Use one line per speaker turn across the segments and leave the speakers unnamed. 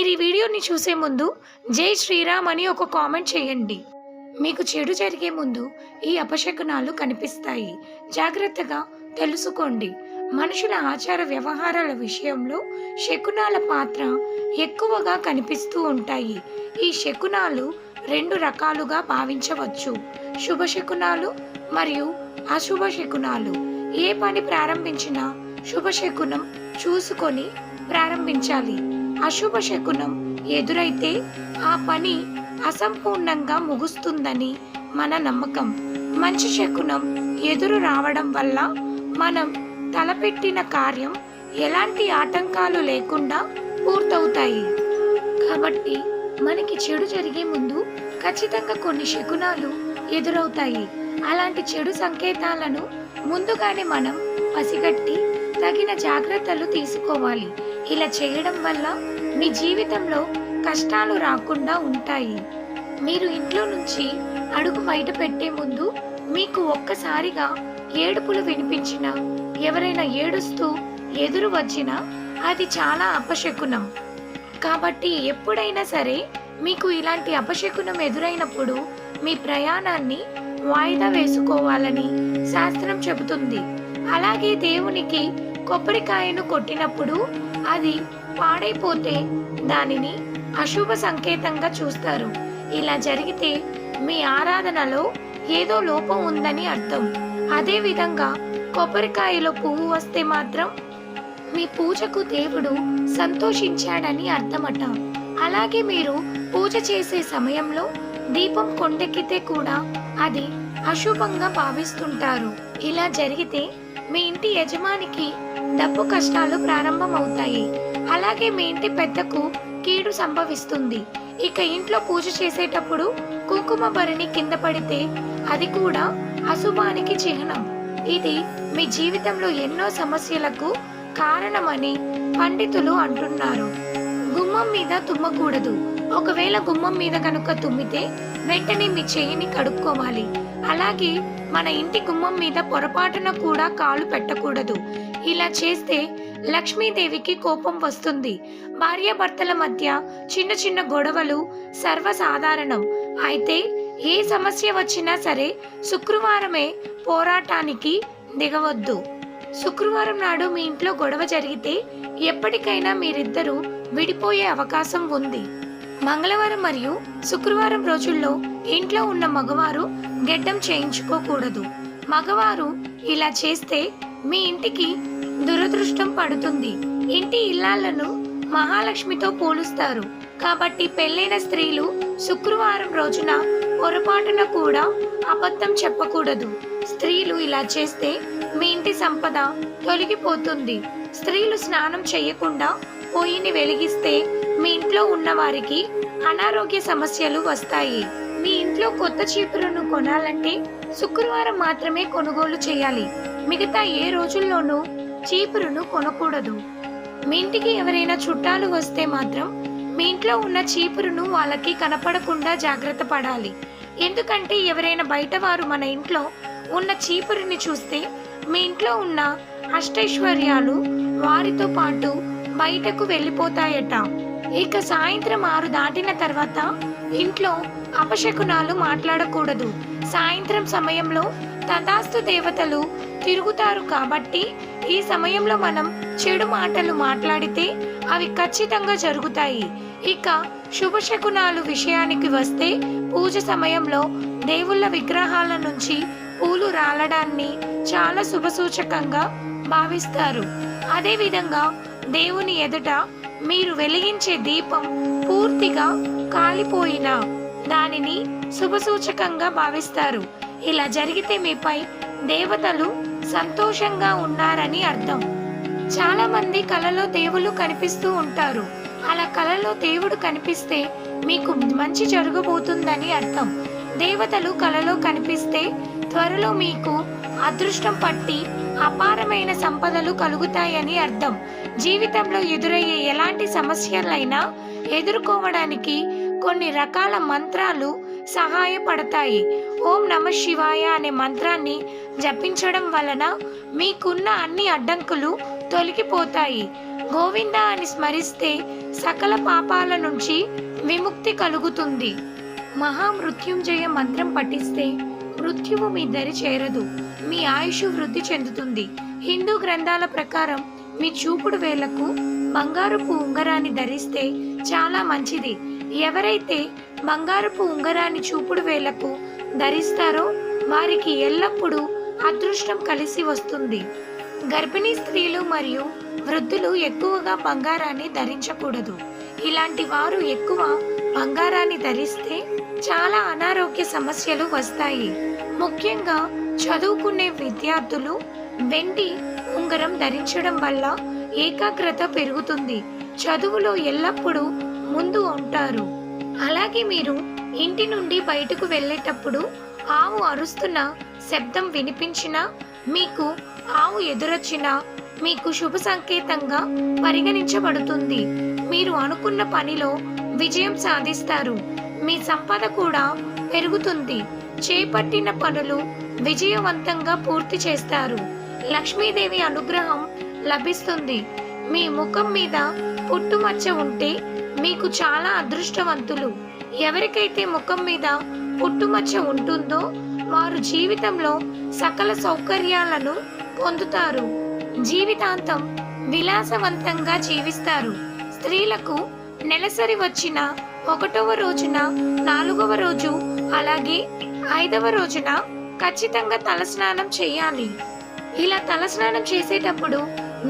మీరు ఈ వీడియోని చూసే ముందు జై శ్రీరామ్ అని ఒక కామెంట్ చేయండి. మీకు చెడు జరిగే ముందు ఈ అపశకునాలు కనిపిస్తాయి. జాగ్రత్తగా తెలుసుకోండి. మనుషుల ఆచార వ్యవహారాల విషయంలో శకునాల పాత్ర ఎక్కువగా కనిపిస్తూ ఉంటాయి. ఈ శకునాలు రెండు రకాలుగా భావించవచ్చు. శుభ శకునాలు మరియు అశుభ శకునాలు. ఏ పని ప్రారంభించినా శుభ శకునం చూసుకొని ప్రారంభించాలి. అశుభ శకునం ఎదురైతే ఆ పని అసంపూర్ణంగా ముగుస్తుందని మన నమ్మకం. మంచి శకునం ఎదురు రావడం వల్ల మనం తలపెట్టిన కార్యం ఎలాంటి ఆటంకాలు లేకుండా పూర్తవుతాయి. కాబట్టి మనకి చెడు జరిగే ముందు ఖచ్చితంగా కొన్ని శకునాలు ఎదురవుతాయి. అలాంటి చెడు సంకేతాలను ముందుగానే మనం పసిగట్టి తగిన జాగ్రత్తలు తీసుకోవాలి. ఇలా చేయడం వల్ల మీ జీవితంలో కష్టాలు రాకుండా ఉంటాయి. మీరు ఇంట్లో నుంచి అడుగు బయట పెట్టే ముందు మీకు ఒక్కసారిగా ఏడుపులు వినిపించినా ఎవరైనా ఏడుస్తూ ఎదురు వచ్చినా అది చాలా అపశకునం. కాబట్టి ఎప్పుడైనా సరే మీకు ఇలాంటి అపశకునం ఎదురైనప్పుడు మీ ప్రయాణాన్ని వాయిదా వేసుకోవాలని శాస్త్రం చెబుతుంది. అలాగే దేవునికి కొబ్బరికాయను కొట్టినప్పుడు అది పాడైపోతే దానిని అశుభ సంకేతంగా చూస్తారు. ఇలా జరిగితే మీ ఆరాధనలో ఏదో లోపం ఉందని అర్థం. అదే విధంగా కొబ్బరికాయలో పువ్వు వస్తే మాత్రం మీ పూజకు దేవుడు సంతోషించాడని అర్థమట. అలాగే మీరు పూజ చేసే సమయంలో దీపం కొండెక్కితే కూడా అది అశుభంగా భావిస్తుంటారు. ఇలా జరిగితే మీ ఇంటి యజమానికి డబ్బు కష్టాలు ప్రారంభమవుతాయి. అలాగే మీ ఇంటి పెద్దకు కీడు సంభవిస్తుంది. ఇక ఇంట్లో పూజ చేసేటప్పుడు కుంకుమ భరిణి కింద పడితే అది కూడా అశుభానికి చిహ్నం. ఇది మీ జీవితంలో ఎన్నో సమస్యలకు కారణమని పండితులు అంటున్నారు. గుమ్మం మీద తుమ్మకూడదు. ఒకవేళ గుమ్మం మీద కనుక తుమ్మితే వెంటనే మీ చేయిని కడుక్కోవాలి. అలాగే మన ఇంటి గుమ్మం మీద పొరపాటున కూడా కాలు పెట్టకూడదు. ఇలా చేస్తే లక్ష్మీదేవికి కోపం వస్తుంది. భార్యాభర్తల మధ్య చిన్న చిన్న గొడవలు సర్వసాధారణం. అయితే ఏ సమస్య వచ్చినా సరే శుక్రవారమే పోరాటానికి దిగవద్దు. శుక్రవారం నాడు మీ ఇంట్లో గొడవ జరిగితే ఎప్పటికైనా మీరిద్దరూ విడిపోయే అవకాశం ఉంది. మంగళవారం మరియు శుక్రవారం రోజుల్లో ఇంట్లో ఉన్న మగవారు గెడ్డం చేయించుకోకూడదు. మగవారు ఇలా చేస్తే మీ ఇంటికి దురదృష్టం పడుతుంది. ఇంటి ఇల్లాలను మహాలక్ష్మితో పోలుస్తారు. కాబట్టి పెళ్ళైన స్త్రీలు శుక్రవారం రోజున పొరపాటున కూడా అబద్ధం చెప్పకూడదు. స్త్రీలు ఇలా చేస్తే మీ ఇంటి సంపద తొలగిపోతుంది. స్త్రీలు స్నానం చేయకుండా పొయ్యిని వెలిగిస్తే మీ ఇంట్లో ఉన్న వారికి అనారోగ్య సమస్యలు వస్తాయి. మీ ఇంట్లో కొత్త చీపురును కొనాలంటే శుక్రవారం మాత్రమే కొనుగోలు చేయాలి. మిగతా ఏ రోజుల్లోనూ చీపురును కొనకూడదు. మీ ఇంటికి ఎవరైనా చుట్టాలు వస్తే మాత్రం మీ ఇంట్లో ఉన్న చీపురును వాళ్ళకి కనపడకుండా జాగ్రత్త పడాలి. ఎందుకంటే ఎవరైనా బయట వారు మన ఇంట్లో ఉన్న చీపురుని చూస్తే మీ ఇంట్లో ఉన్న అష్టైశ్వర్యాలు వారితో పాటు బయటకు వెళ్ళిపోతాయట. ఇక సాయంత్రం ఆరు దాటిన తర్వాత ఇంట్లో అపశకునాలు మాట్లాడకూడదు. సాయంత్రం సమయంలో తథాస్తు దేవతలు తిరుగుతారు కాబట్టి ఈ సమయంలో మనం చెడు మాటలు మాట్లాడితే అవి ఖచ్చితంగా జరుగుతాయి. ఇక శుభశకునాలు విషయానికి వస్తే పూజ సమయంలో దేవుళ్ళ విగ్రహాల నుంచి పూలు రాలడాన్ని చాలా శుభసూచకంగా భావిస్తారు. అదేవిధంగా దేవుని ఎదుట మీరు వెలిగించే దీపం పూర్తిగా కాలిపోయిన దానిని శుభసూచకంగా భావిస్తారు. ఇలా జరిగితే మీపై దేవతలు సంతోషంగా ఉన్నారని అర్థం. చాలా మంది కలలో దేవుళ్ళు కనిపిస్తూ ఉంటారు. అలా కలలో దేవుడు కనిపిస్తే మీకు మంచి జరగబోతుందని అర్థం. దేవతలు కలలో కనిపిస్తే త్వరలో మీకు అదృష్టం పట్టి అపారమైన సంపదలు కలుగుతాయని అర్థం. జీవితంలో ఎదురయ్యే ఎలాంటి సమస్యలైనా ఎదుర్కోవడానికి కొన్ని రకాల మంత్రాలు సహాయపడతాయి. ఓం నమ శివాయ అనే మంత్రాన్ని జపించడం వలన మీకున్న అన్ని అడ్డంకులు తొలగిపోతాయి. గోవింద అని స్మరిస్తే సకల పాపాల నుంచి విముక్తి కలుగుతుంది. మహామృత్యుంజయ మంత్రం పఠిస్తే మృత్యువు మీ దరి చేరదు. మీ ఆయుష్ వృద్ధి చెందుతుంది. హిందూ గ్రంథాల ప్రకారం మీ చూపుడు వేలకు బంగారపు ఉంగరాన్ని ధరిస్తే చాలా మంచిది. ఎవరైతే బంగారపు ఉంగరాన్ని చూపుడు వేలకు ధరిస్తారో వారికి ఎల్లప్పుడూ అదృష్టం కలిసి వస్తుంది. గర్భిణీ స్త్రీలు మరియు వృద్ధులు ఎక్కువగా బంగారాన్ని ధరించకూడదు. ఇలాంటి వారు ఎక్కువ బంగారాన్ని ధరిస్తే చాలా అనారోగ్య సమస్యలు వస్తాయి. ముఖ్యంగా చదువుకునే విద్యార్థులు వెండి ఉంగరం ధరించడం వల్ల ఏకాగ్రత పెరుగుతుంది. చదువులో ఎల్లప్పుడూ ముందు ఉంటారు. అలాగే మీరు ఇంటి నుండి బయటకు వెళ్ళేటప్పుడు ఆవు అరుస్తున్న శబ్దం వినిపించినా మీకు ఆవు ఎదురొచ్చినా మీకు శుభ సంకేతంగా పరిగణించబడుతుంది. మీరు అనుకున్న పనిలో విజయం సాధిస్తారు. మీ సంపద కూడా పెరుగుతుంది. చేపట్టిన పనులు విజయవంతంగా పూర్తి చేస్తారు. లక్ష్మీదేవి అనుగ్రహం లభిస్తుంది. మీ ముఖం మీద పుట్టుమచ్చ ఉంటే మీకు చాలా అదృష్టవంతులు. ఎవరికైతే ముఖం మీద పుట్టుమచ్చ ఉంటుందో వారు జీవితంలో సకల సౌకర్యాలను పొందుతారు. జీవితాంతం విలాసవంతంగా జీవిస్తారు. స్త్రీలకు నెలసరి వచ్చిన ఒకటవ రోజున నాలుగవ రోజు అలాగే ఐదవ రోజున ఖచ్చితంగా తలస్నానం చేయాలి. ఇలా తలస్నానం చేసేటప్పుడు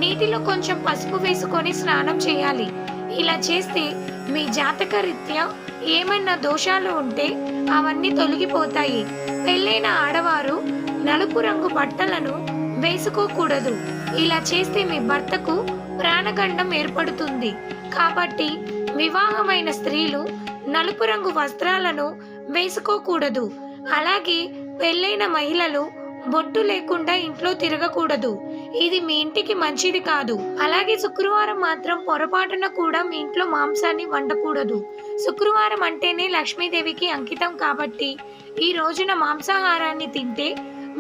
నీటిలో కొంచెం పసుపు వేసుకొని స్నానం చేయాలి. ఇలా చేస్తే మీ జాతక రీత్యా ఏమైనా దోషాలు ఉంటే అవన్నీ తొలగిపోతాయి. పెళ్ళైన ఆడవారు నలుపు రంగు బట్టలను వేసుకోకూడదు. ఇలా చేస్తే మీ భర్తకు ప్రాణగండం ఏర్పడుతుంది. కాబట్టి వివాహమైన స్త్రీలు నలుపు రంగు వస్త్రాలను వేసుకోకూడదు. అలాగే పెళ్ళైన మహిళలు బొట్టు లేకుండా ఇంట్లో తిరగకూడదు. ఇది మీ ఇంటికి మంచిది కాదు. అలాగే శుక్రవారం మాత్రం పొరపాటున కూడా మీ ఇంట్లో మాంసాన్ని వండకూడదు. శుక్రవారం అంటేనే లక్ష్మీదేవికి అంకితం కాబట్టి ఈ రోజున మాంసాహారాన్ని తింటే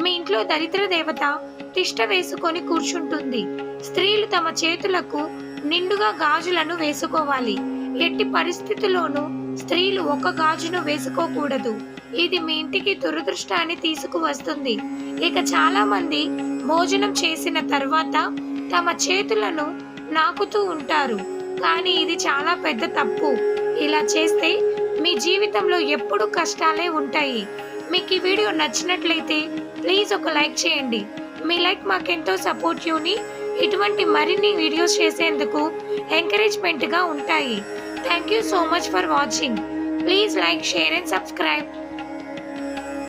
మీ ఇంట్లో దరిద్ర దేవత తిష్ట వేసుకొని కూర్చుంటుంది. స్త్రీలు తమ చేతులకు నిండుగా గాజులను వేసుకోవాలి. ఎట్టి పరిస్థితుల్లోనూ స్త్రీలు ఒక గాజును వేసుకోకూడదు. ఇది మీ ఇంటికి దురదృష్టాన్ని తీసుకువస్తుంది. ఇక చాలా మంది భోజనం చేసిన తర్వాత తమ చేతులను నాకుతూ ఉంటారు. కానీ ఇది చాలా పెద్ద తప్పు. ఇలా చేస్తే మీ జీవితంలో ఎప్పుడు కష్టాలే ఉంటాయి. మీకు ఈ వీడియో నచ్చినట్లయితే ప్లీజ్ ఒక లైక్ చేయండి. మీ లైక్ మాకెంతో సపోర్టివ్ని ఇటువంటి మరిన్ని వీడియోస్ చేసేందుకు ఎంకరేజ్మెంట్గా ఉంటాయి. Thank you so much for watching. Please like, share and subscribe.